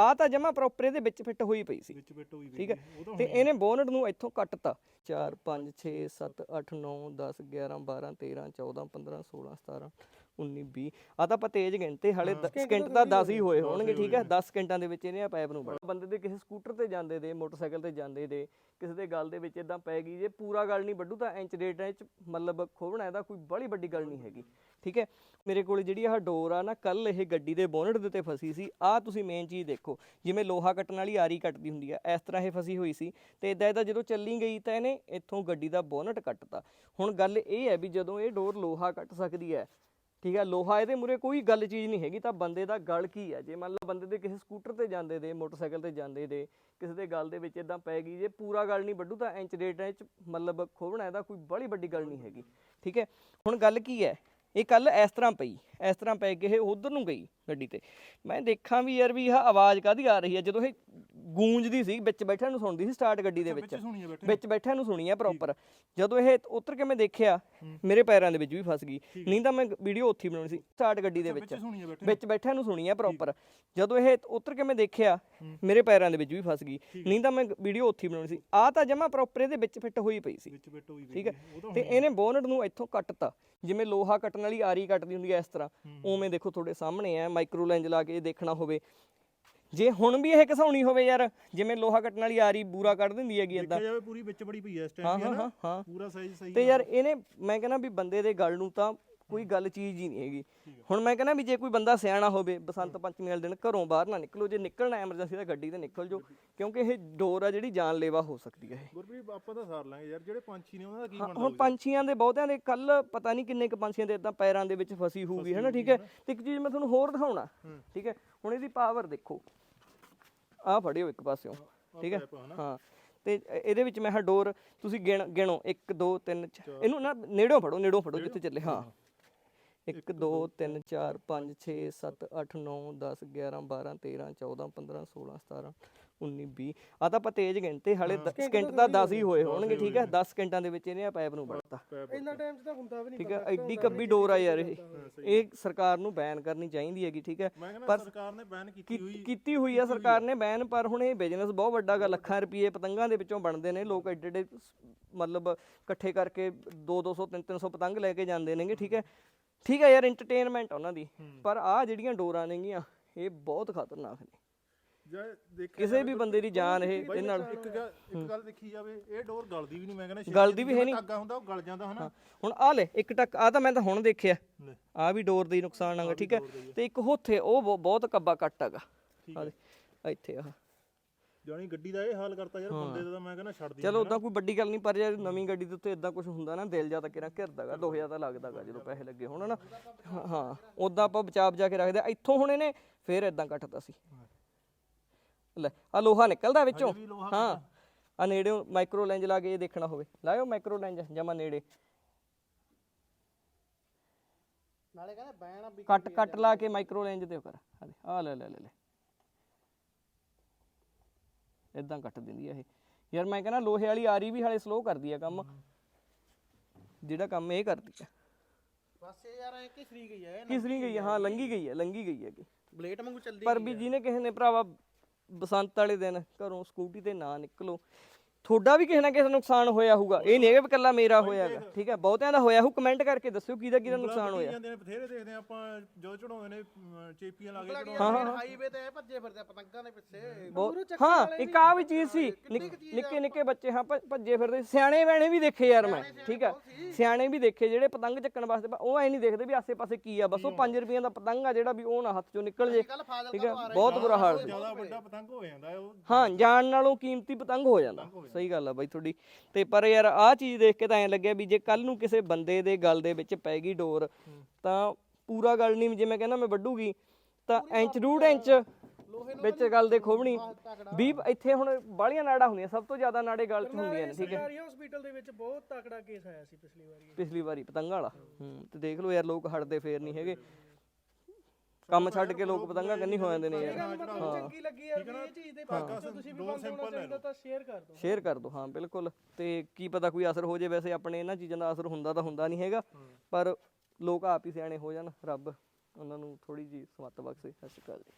ਆ ਤਾਂ ਜਮਾ ਪ੍ਰੋਪਰ ਇਹਦੇ ਵਿੱਚ ਫਿੱਟ ਹੋਈ ਪਈ ਸੀ। ਵਿੱਚ ਹੋਈ ਠੀਕ ਹੈ? ਤੇ ਇਹਨੇ ਬੋਨਟ ਨੂੰ ਇੱਥੋਂ ਕੱਟਤਾ 4 5 6 7 8 9 10 11 12 13 14 15 16 17 19 20 ਆ ਤਾਂ ਆਪਾਂ ਤੇਜ਼ ਗਿਣਤੇ ਹਲੇ ਸਕਿੰਟ ਤਾਂ 10 ਹੀ ਹੋਏ ਹੋਣਗੇ ਠੀਕ ਹੈ? 10 ਸਕਿੰਟਾਂ ਦੇ ਵਿੱਚ ਇਹਨੇ ਆ ਪਾਈਪ ਨੂੰ ਬੜਾ ਬੰਦੇ ਦੇ ਕਿਸੇ ਸਕੂਟਰ ਤੇ ਜਾਂਦੇ ਦੇ ਮੋਟਰਸਾਈਕਲ ਤੇ ਜਾਂਦੇ ਦੇ ਕਿਸੇ ਦੇ ਗੱਲ ਦੇ ਵਿੱਚ ਇਦਾਂ ਪੈ ਗਈ ਜੇ ਪੂਰਾ ਗੱਲ ਨਹੀਂ ਵੱਡੂ ਤਾਂ ਇੰਚ ਡੇਢ ਇੰਚ ਮਤਲਬ ਖੋਵਣਾ ਇਹਦਾ ਕੋਈ ਬੜੀ ਵੱਡੀ ਗੱਲ ਨਹੀਂ ਹੈਗੀ ਠੀਕ ਹੈ? ਮੇਰੇ ਕੋਲ ਜਿਹੜੀ ਆਹ ਡੋਰ ਆ ਨਾ ਕੱਲ ਇਹ ਗੱਡੀ ਦੇ ਬੋਨਟ ਦੇ ਉੱਤੇ ਫਸੀ ਸੀ ਆ ਤੁਸੀਂ ਮੇਨ ਚੀਜ਼ ਦੇਖੋ ਜਿਵੇਂ ਲੋਹਾ ਕੱਟਣ ਵਾਲੀ ਆਰੀ ਕੱਟਦੀ ਹੁੰਦੀ ਆ ਇਸ ਤਰ੍ਹਾਂ ਇਹ ਫਸੀ ਹੋਈ ਸੀ ਤੇ ਇਦਾਂ ਇਦਾਂ ਜਦੋਂ ਚੱਲੀ ਗਈ ਤਾਂ ਇਹਨੇ ਇੱਥੋਂ ਗੱਡੀ ਦਾ ਬੋਨਟ ਕੱਟਤਾ। ਹੁਣ ਗੱਲ ਇਹ ਹੈ ਵੀ ਜਦੋਂ ਇਹ ਡੋਰ ਲੋਹਾ ਕੱਟ ਸਕਦੀ ਹੈ ਠੀਕ ਹੈ ਲੋਹਾ ਇਹਦੇ ਮੂਰੇ ਕੋਈ ਗੱਲ ਚੀਜ਼ ਨਹੀਂ ਹੈਗੀ, ਤਾਂ ਬੰਦੇ ਦਾ ਗਲ ਕੀ ਹੈ ਜੇ ਮੰਨ ਲਓ ਬੰਦੇ ਦੇ ਕਿਸੇ ਸਕੂਟਰ ਤੇ ਜਾਂਦੇ ਦੇ, ਮੋਟਰਸਾਈਕਲ ਤੇ ਜਾਂਦੇ ਦੇ, ਕਿਸੇ ਦੇ ਗਲ ਦੇ ਵਿੱਚ ਇਦਾਂ ਪੈ ਗਈ, ਜੇ ਪੂਰਾ ਗੱਲ ਨਹੀਂ ਵੱਢੂ ਤਾਂ ਇੰਚ ਡੇਢ ਇੰਚ ਮਤਲਬ ਖੋਵਣਾ ਇਹਦਾ ਕੋਈ ਬੜੀ ਵੱਡੀ ਗੱਲ ਨਹੀਂ ਹੈਗੀ, ਠੀਕ ਹੈ? ਹੁਣ ਗੱਲ ਕੀ ਹੈ? ਇਹ ਕੱਲ ਇਸ ਤਰ੍ਹਾਂ ਪਈ, ਇਸ ਤਰ੍ਹਾਂ ਪੈ ਕੇ ਇਹ ਉਧਰ ਨੂੰ ਗਈ ਗੱਡੀ ਤੇ। ਮੈਂ ਦੇਖਾਂ ਵੀ ਯਾਰ ਵੀ ਆਹ ਆਵਾਜ਼ ਕਾਦੀ ਆ ਰਹੀ ਹੈ? ਜਦੋਂ ਇਹ ਗੂੰਜਦੀ ਸੀ ਵਿੱਚ ਬੈਠਿਆਂ ਨੂੰ ਸੁਣਦੀ ਸੀ ਸਟਾਰਟ ਗੱਡੀ ਦੇ ਵਿੱਚ ਵਿੱਚ। ਬੈਠਿਆਂ ਨੂੰ। ਸੁਣੀ ਆ ਪ੍ਰੋਪਰ ਜਦੋਂ ਇਹ ਉਤਰ ਕੇ ਮੈਂ ਦੇਖਿਆ ਮੇਰੇ ਪੈਰਾਂ ਦੇ ਵਿੱਚ ਵੀ ਫਸ ਗਈ। ਨਹੀਂ ਤਾਂ ਮੈਂ ਵੀਡੀਓ ਉੱਥੇ ਬਣਾਉਣੀ ਸੀ ਸਟਾਰਟ ਗੱਡੀ ਦੇ ਵਿੱਚ ਵਿੱਚ। ਬੈਠਿਆਂ ਨੂੰ। ਸੁਣੀ ਆ ਪ੍ਰੋਪਰ ਜਦੋਂ ਇਹ ਉਤਰ ਕੇ ਮੈਂ ਦੇਖਿਆ ਮੇਰੇ ਪੈਰਾਂ ਦੇ ਵਿੱਚ ਵੀ ਫਸ ਗਈ। ਨਹੀਂ ਤਾਂ ਮੈਂ ਵੀਡੀਓ ਉੱਥੇ ਬਣਾਉਣੀ ਸੀ। ਆ ਤਾਂ ਜਮਾ ਪ੍ਰੋਪਰ ਇਹਦੇ ਵਿੱਚ ਫਿੱਟ ਹੋਈ ਪਈ ਸੀ। ਠੀਕ ਹੈ? ਤਾਂ ਇਹਨੇ ਬੋਨਟ ਨੂੰ ਇੱਥੋਂ ਕੱਟਤਾ। ਜਿਵੇਂ ਲੋਹਾ ਕੱਟਣ ਵਾਲੀ ਆਰੀ ਕੱਟਦੀ ਹੁੰਦੀ ਹੈ ਇਸ ਤਰ੍ਹਾਂ। ਉਵੇਂ ਦੇਖੋ ਤੁਹਾਡੇ ਸਾਹਮਣੇ ਹੈ ਮਾਈਕਰੋ ਲੈਂਜ ਲਾ ਕੇ ਦੇਖਣਾ ਹੋਵੇ। ਜੇ ਹੁਣ ਵੀ ਇਹ ਘਸਾਉਣੀ ਹੋਵੇ ਯਾਰ ਜਿਵੇਂ ਲੋਹਾ ਕੱਟਣ ਵਾਲੀ ਆਰੀ ਬੂਰਾ ਕੱਢ ਦਿੰਦੀ ਹੈਗੀ ਦੇਖਿਆ ਜਾਵੇ ਪੂਰੀ ਵਿੱਚ ਬੜੀ ਪਈ ਐ ਇਸ ਟਾਈਮ ਹਾਂ ਹਾਂ ਹਾਂ ਪੂਰਾ ਸਾਈਜ਼ ਸਹੀ ਤੇ ਯਾਰ ਇਹਨੇ ਮੈਂ ਕਹਿੰਦਾ ਵੀ ਬੰਦੇ ਦੇ ਗੱਲ ਨੂੰ ਤਾਂ ਕੋਈ ਗੱਲ ਚੀਜ਼ ਹੀ ਨਹੀਂ ਹੈਗੀ। ਹੁਣ ਮੈਂ ਕਹਿੰਦਾ ਵੀ ਜੇ ਕੋਈ ਬੰਦਾ ਸਿਆਣਾ ਹੋਵੇ ਬਸੰਤ ਪੰਚਮੀ ਵਾਲੇ ਦਿਨ ਘਰੋਂ ਬਾਹਰ ਨਾ ਨਿਕਲੋ ਜੇ ਨਿਕਲਣਾ ਐਮਰਜੈਂਸੀ ਤਾਂ ਗੱਡੀ ਤੇ ਨਿਕਲ ਜਾਓ ਕਿਉਂਕਿ ਇਹ ਡੋਰ ਆ ਜਿਹੜੀ ਜਾਨਲੇਵਾ ਹੋ ਸਕਦੀ ਹੈ ਗੁਰਪ੍ਰੀਤ ਆਪਾਂ ਤਾਂ ਸਾਰ ਲਾਂਗੇ ਯਾਰ ਜਿਹੜੇ ਪੰਛੀ ਨੇ ਉਹਨਾਂ ਦਾ ਕੀ ਬਣਦਾ ਹੁਣ ਪੰਛੀਆਂ ਦੇ ਬਹੁਤਿਆਂ ਦੇ ਕੱਲ ਪਤਾ ਨਹੀਂ ਕਿੰਨੇ ਕ ਪੰਛੀਆਂ ਦੇ ਇਦਾਂ ਪੈਰਾਂ ਦੇ ਵਿੱਚ ਫਸੀ ਹੋਊਗੀ ਹੈ ਨਾ ਠੀਕ ਹੈ? ਤੇ ਇੱਕ ਚੀਜ਼ ਮੈਂ ਤੁਹਾਨੂੰ ਹੋਰ ਦਿਖਾਉਣਾ ਠੀਕ ਹੈ? ਹੁਣ ਇਹਦੀ ਪਾਵਰ ਦੇਖੋ। ਆਹ ਫੜਿਓ ਇੱਕ ਪਾਸਿਓਂ ਠੀਕ ਹੈ? ਹਾਂ ਤੇ ਇਹ- ਇਹਦੇ ਵਿੱਚ ਮੈਂ ਹਾਂ ਡੋਰ ਤੁਸੀਂ ਗਿਣ ਗਿਣੋ 1 2 3 ਇਹਨੂੰ ਨਾ ਨੇੜੋਂ ਫੜੋ ਨੇੜੋਂ ਫੜੋ ਜਿੱਥੇ ਚੱਲੇ ਹਾਂ। 1 2 3 4 5 6 7 8 9 10 11 12 13 14 15 16 17 19 20 ਆ ਤਾਂ ਆਪਾਂ ਤੇਜ਼ ਗਿਣਤੇ ਹਲੇ ਸਕਿੰਟ ਤਾਂ 10 ਹੀ ਹੋਏ ਹੋਣਗੇ ਠੀਕ ਹੈ? 10 ਸਕਿੰਟਾਂ ਦੇ ਵਿੱਚ ਇਹਨੇ ਆ ਪਾਈਪ ਨੂੰ ਵੜਤਾ। ਇੰਨਾ ਟਾਈਮ 'ਚ ਤਾਂ ਹੁੰਦਾ ਵੀ ਨਹੀਂ ਠੀਕ ਹੈ? ਐਡੀ ਕੱਬੀ ਡੋਰ ਆ ਯਾਰ ਇਹ। ਇਹ ਸਰਕਾਰ ਨੂੰ ਬੈਨ ਕਰਨੀ ਚਾਹੀਦੀ ਹੈਗੀ ਠੀਕ ਹੈ? ਕਹਿੰਦਾ ਸਰਕਾਰ ਨੇ ਬੈਨ ਕੀਤੀ ਹੋਈ ਕੀਤੀ ਹੋਈ ਆ ਸਰਕਾਰ ਨੇ ਬੈਨ ਪਰ ਹੁਣ ਇਹ ਬਿਜ਼ਨਸ ਬਹੁਤ ਵੱਡਾ ਗਾ ਲੱਖਾਂ ਰੁਪਏ ਪਤੰਗਾਂ ਦੇ ਵਿੱਚੋਂ ਬਣਦੇ ਨੇ। ਲੋਕ ਐਡੇ ਐਡੇ ਮਤਲਬ ਇਕੱਠੇ ਕਰਕੇ 2 200 3 300 ਪਤੰਗ ਲੈ ਕੇ ਜਾਂਦੇ ਨੇਗੇ ਠੀਕ ਹੈ? ਠੀਕ ਹੈ ਯਾਰ ਐਂਟਰਟੇਨਮੈਂਟ ਉਹਨਾਂ ਦੀ। ਪਰ ਆ ਜਿਹੜੀਆਂ ਡੋਰਾਂ ਨੇਗੀਆਂ ਇਹ ਬਹੁਤ ਖਤਰਨਾਕ ਨੇ। ਕਿਸੇ ਵੀ ਬੰਦੇ ਦੀ ਜਾਨ ਇਹ ਇਹਦੇ ਨਾਲ ਇੱਕ ਗੱਲ ਇੱਕ ਗੱਲ ਦੇਖੀ ਜਾਵੇ ਇਹ ਡੋਰ ਗਲਦੀ ਵੀ ਨਹੀਂ ਮੈਂ ਕਹਿੰਦਾ ਗਲਦੀ ਵੀ ਹੈ ਨਹੀਂ। ਧਾਗਾ ਹੁੰਦਾ ਉਹ ਗਲ ਜਾਂਦਾ ਹਨਾ? ਹੁਣ ਆ ਲੈ ਇੱਕ ਟੱਕ ਆ ਤਾਂ ਮੈਂ ਤਾਂ ਹੁਣ ਦੇਖਿਆ। ਆ ਵੀ ਡੋਰ ਦਾ ਨੁਕਸਾਨ ਹੈਗਾ ਠੀਕ ਹੈ? ਤੇ ਇੱਕ ਹੋਥੇ ਉਹ ਬਹੁ- ਬਹੁਤ ਕੱਬਾ ਕੱਟ ਹੈਗਾ। ਆ ਇੱਥੇ ਆ ਜਾਣੀ ਗੱਡੀ ਦਾ ਇਹ ਹਾਲ ਕਰਤਾ ਯਾਰ ਬੰਦੇ ਦਾ ਮੈਂ ਕਹਿੰਦਾ ਛੱਡ ਦੀ ਚਲੋ ਉਦਾਂ ਕੋਈ ਵੱਡੀ ਗੱਲ ਨਹੀਂ ਪਰ ਯਾਰ ਨਵੀਂ ਗੱਡੀ ਦੇ ਉੱਤੇ ਇਦਾਂ ਕੁਝ ਹੁੰਦਾ ਨਾ ਦਿਲ ਜਾਂ ਤਾਂ ਕਿਰਾ ਘਿਰਦਾਗਾ 2000 ਤਾਂ ਲੱਗਦਾਗਾ ਜਦੋਂ ਪੈਸੇ ਲੱਗੇ ਹੋਣ ਨਾ ਹਾਂ, ਉਦਾਂ ਆਪਾਂ ਬਚਾ ਬਚਾ ਕੇ ਰੱਖਦੇ। ਇੱਥੋਂ ਹੁਣ ਇਹਨੇ ਫੇਰ ਇਦਾਂ ਕੱਟਦਾ ਸੀ। ਲੈ ਆ ਲੋਹਾ ਨਿਕਲਦਾ ਵਿੱਚੋਂ? ਹਾਂ। ਆ ਨੇੜੇ ਮਾਈਕਰੋ ਲੈਂਜ ਲਾ ਕੇ ਇਹ ਦੇਖਣਾ ਹੋਵੇ। ਲਾਇਓ ਮਾਈਕਰੋ ਲੈਂਜ ਜਮਾ ਨੇੜੇ। ਨਾਲੇ ਕਹਿੰਦੇ ਬੈਣ ਆ ਵੀ ਕੱਟ ਕੱਟ ਲਾ ਕੇ ਮਾਈਕਰੋ ਲੈਂਜ ਤੇ ਕਰ ਆ ਆ ਲੈ ਲੈ ਲੈ ਲੈ। ਇਦਾਂ ਕੱਟ ਦਿੰਦੀ ਆ ਇਹ। ਯਾਰ ਮੈਂ ਕਹਿੰਦਾ ਲੋਹੇ ਵਾਲੀ ਆਰੀ ਵੀ ਹਾਲੇ ਸਲੋ ਕਰਦੀ ਆ ਕੰਮ। ਜਿਹੜਾ ਕੰਮ ਇਹ ਕਰਦੀ ਆ। ਬਸ ਇਹ ਯਾਰ ਇਹ ਕਿਸਰੀ ਗਈ ਹੈ ਕਿਸ ਨਹੀਂ ਗਈ ਆ? ਹਾਂ ਲੰਗੀ ਗਈ ਹੈ ਲੰਗੀ ਗਈ ਹੈ ਬਲੇਟ ਵਾਂਗੂ ਚੱਲਦੀ ਪਰ ਵੀ ਜਿਹਨੇ ਕਿਸੇ ਨੇ ਭਰਾਵਾ ਬਸੰਤ ਵਾਲੇ ਦਿਨ ਘਰੋਂ ਸਕੂਟੀ ਤੇ ਨਾ ਨਿਕਲੋ। ਤੁਹਾਡਾ ਵੀ ਕਿਸੇ ਨਾ ਕਿਸੇ ਨੁਕਸਾਨ ਹੋਇਆ ਹੋਊਗਾ। ਇਹ ਨਹੀਂ ਹੈਗਾ ਵੀ ਇਕੱਲਾ ਮੇਰਾ ਹੋਇਆ ਹੈਗਾ। ਠੀਕ ਹੈ ਬਹੁਤਿਆਂ ਦਾ ਹੋਇਆ ਹੋਊ ਕਮੈਂਟ ਕਰਕੇ ਦੱਸਿਓ ਕਿਹਦਾ ਕਿਹਦਾ ਨੁਕਸਾਨ ਹੋਇਆ। ਜਾਂਦੇ ਨੇ ਬਥੇਰੇ ਦੇਖਦੇ ਆ ਆਪਾਂ ਜੋ ਚੜਾਉਂਦੇ ਨੇ ਅਮ, ਚੇਪੀਆਂ ਲਾ ਕੇ ਲੱਗੀ ਚੜਾਉਂਦੇ ਯਾਰ ਹਾਈਵੇ ਤੇ ਇਹ ਭੱਜੇ ਫਿਰਦੇ ਆ ਪਤੰਗਾਂ ਦੇ ਪਿੱਛੇ। ਬਹੁਤ ਹਾਂ ਇੱਕ ਆ ਵੀ ਚੀਜ਼ ਸੀ। ਨਿੱਕ- ਨਿੱਕੇ ਨਿੱਕੇ ਬੱਚੇ ਹਾਂ ਭੱਜ- ਭੱਜੇ ਫਿਰਦੇ ਸਿਆਣੇ ਬੈਣੇ ਵੀ ਦੇਖੇ ਯਾਰ ਮੈਂ। ਠੀਕ ਹੈ ਸਿਆਣੇ ਵੀ ਦੇਖੇ ਜਿਹੜੇ ਪਤੰਗ ਚੱਕਣ ਵਾਸਤੇ ਉਹ ਐ ਨਹੀਂ ਦੇਖਦੇ ਵੀ ਆਸੇ-ਪਾਸੇ ਕੀ ਆ। ਬਸ ਉਹ 5 ਰੁਪਈਆਂ ਦਾ ਪਤੰਗ ਆ ਜਿਹੜਾ ਵੀ ਉਹ ਨਾ ਹੱਥ ਚੋਂ ਨਿਕਲ ਜੇ। ਕੱਲ ਫਾਜ਼ਲ ਠੀਕ ਹੈ ਬਹੁਤ ਬੁਰਾ ਹਾਲ ਸੀ। ਜ਼ਿਆਦਾ ਵੱਡਾ ਪਤੰਗ ਹੋ ਜਾਂਦਾ ਉਹ ਹਾਂ ਜਾਨ ਨਾਲੋਂ ਕੀਮਤੀ ਪਤੰਗ ਹੋ ਜਾਂਦਾ। ਸਹੀ ਗੱਲ ਆ ਬਾਈ ਤੁਹਾਡੀ। ਤੇ ਪਰ ਯਾਰ ਆਹ ਚੀਜ਼ ਦੇਖ ਕੇ ਤਾਂ ਐਂ ਲੱਗਿਆ ਵੀ ਜੇ ਕੱਲ ਨੂੰ ਕਿਸੇ ਬੰਦੇ ਦੇ ਗਲ ਦੇ ਵਿੱਚ ਪੈ ਗਈ ਡੋਰ ਤਾਂ ਪੂਰਾ ਗੱਲ ਨਹੀਂ ਜੇ ਮੈਂ ਕਹਿੰਦਾ ਮੈਂ ਵੱਡੂਗੀ ਤਾਂ ਇੰਚ ਡੂਢ ਇੰਚ ਵਿੱਚ ਗੱਲ ਦੇ ਖੋਵਣੀ 20 ਇੱਥੇ ਹੁਣ ਬਾਹਲੀਆਂ ਨਾੜਾਂ ਹੁੰਦੀਆਂ ਸਭ ਤੋਂ ਜ਼ਿਆਦਾ ਨਾੜੇ ਗਲ 'ਚ ਹੁੰਦੀਆਂ ਨੇ ਠੀਕ ਹੈ। ਸਰਕਾਰੀ ਹਸਪੀਟਲ ਦੇ ਵਿੱਚ ਬਹੁਤ ਤਕੜਾ ਕੇਸ ਆਇਆ ਸੀ ਪਿਛਲੀ ਵਾਰੀ। ਪਿਛਲੀ ਵਾਰੀ ਪਤੰਗਾਂ ਵਾਲਾ। ਹੂੰ ਤੇ ਦੇਖ ਲਓ ਯਾਰ ਲੋਕ ਹਟਦੇ ਫੇਰ ਨਹੀਂ ਹੈਗੇ। ਕੰਮ ਛੱਡ ਕੇ ਲੋਕ ਪਤੰਗਾਂ ਕੰਨੀ ਹੋ ਜਾਂਦੇ ਨੇ ਯਾਰ। ਮਤਲਬ ਚੰਗੀ ਲੱਗੀ ਯਾਰ ਇਹ ਚੀਜ਼ ਦੇ ਜੇ ਤੁਸੀਂ ਵੀ ਬੰਦ ਹੋਣਾ ਚਾਹੀਦਾ ਤਾਂ ਸ਼ੇਅਰ ਕਰ ਦਿਓ। ਸ਼ੇਅਰ ਕਰ ਦਿਓ ਹਾਂ ਬਿਲਕੁਲ। ਤੇ ਕੀ ਪਤਾ ਕੋਈ ਅਸਰ ਹੋ ਜੇ ਵੈਸੇ ਆਪਣੇ ਇਹਨਾਂ ਚੀਜ਼ਾਂ ਦਾ ਅਸਰ ਹੁੰਦਾ ਤਾਂ ਹੁੰਦਾ ਨਹੀਂ ਹੈਗਾ। ਪਰ ਲੋਕ ਆਪ ਹੀ ਸਿਆਣੇ ਹੋ ਜਾਣ ਰੱਬ ਉਹਨਾਂ ਨੂੰ ਥੋੜੀ ਜੀ ਸਮੱਤ ਬਖਸ਼ੇ। ਸਤਿ ਸ਼੍ਰੀ ਅਕਾਲ ਜੀ।